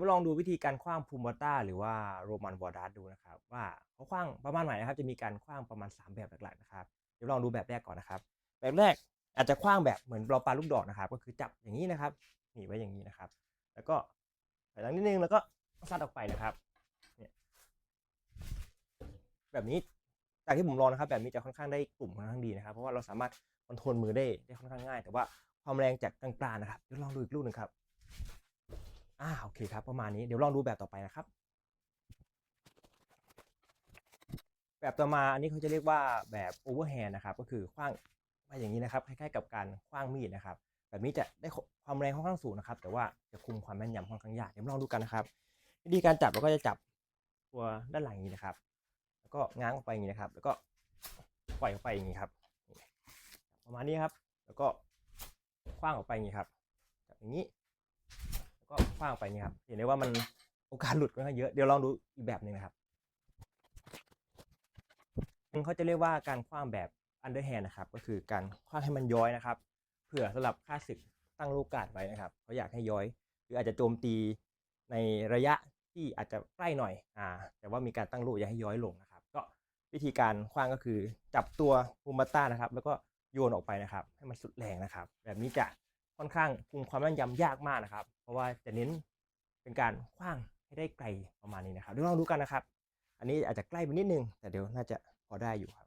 มาลองดูวิธีการขว้างพูมาต้าหรือว่าโรมันวอร์ดัสดูนะครับ ว่าเขาขว้างประมาณไหนนะครับ จะมีการขว้างประมาณ 3 แบบหลักๆนะครับเดี๋ยวลองดูแบบแรกก่อนนะครับ แบบแรกอาจจะขว้างแบบเหมือนเราปาลูกดอกนะครับ ก็คือจับอย่างนี้นะครับหนีไว้อย่างนี้นะครับ แล้วก็ถอยหลังนิดนึงแล้วก็ซัดออกไปนะครับเนี่ยแบบนี้จากที่ผมลองนะครับ แบบนี้จะค่อนข้างได้กลุ่มค่อนข้างดีนะครับ เพราะว่าเราสามารถคอนโทรลมือได้ได้ค่อนข้างง่าย แต่ว่าความแรงจากกลางๆนะครับเดี๋ยวลองดูอีกลูกหนึ่งครับ อ่าโอเคครับ ประมาณนี้เดี๋ยวลองดูแบบต่อไปนะครับ แบบต่อมาอันนี้เขาจะเรียกว่าแบบโอเวอร์แฮนด์นะครับ ก็คือขว้างมาอย่างนี้นะครับคล้ายๆกับการขว้างมีดนะครับ แบบนี้จะได้ความแรงค่อนข้างสูงนะครับ แต่ว่าจะคุมความแม่นยำค่อนข้างยากเดี๋ยวลองดูกันนะครับ วิธีการจับเราก็จะจับตัวด้านหลังนี้นะครับ แล้วก็ง้างออกไปอย่างนี้นะครับ แล้วก็ปล่อยออกไปอย่างนี้ครับ ประมาณนี้ครับ แล้วก็คว้างออกไปอย่างนี้ครับจับอย่างนี้ กว้างไปอย่างนี้ครับ เห็นได้ว่ามันโอกาสหลุดค่อนข้างเยอะ เดี๋ยวลองดูอีกแบบหนึ่งนะครับเขาจะเรียกว่าการคว้างแบบ underhand นะครับ ก็คือการคว้างให้มันย้อยนะครับ เผื่อสำหรับค่าศึกตั้งลูกกาดไว้นะครับเขาอยากให้ย้อย หรืออาจจะโจมตีในระยะที่อาจจะใกล้หน่อย อ่า แต่ว่ามีการตั้งลูกอย่าให้ย้อยลงนะครับ ก็วิธีการคว้างก็คือจับตัวภูมิต้านะครับ แล้วก็โยนออกไปนะครับ ให้มันสุดแรงนะครับ แบบนี้จะ ค่อนข้างคุมความแม่นยำยากมากนะครับ เพราะว่าจะเน้นเป็นการคว้างให้ได้ไกลประมาณนี้นะครับเดี๋ยวลองดูกันนะครับ อันนี้อาจจะใกล้ไปนิดนึง แต่เดี๋ยวน่าจะพอได้อยู่ครับ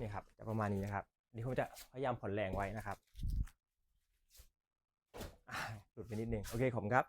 นี่ครับจะประมาณนี้นะครับเดี๋ยวผมจะพยายามผ่อนแรงไว้นะครับหลุดไปนิดนึงโอเคขอบคุณครับ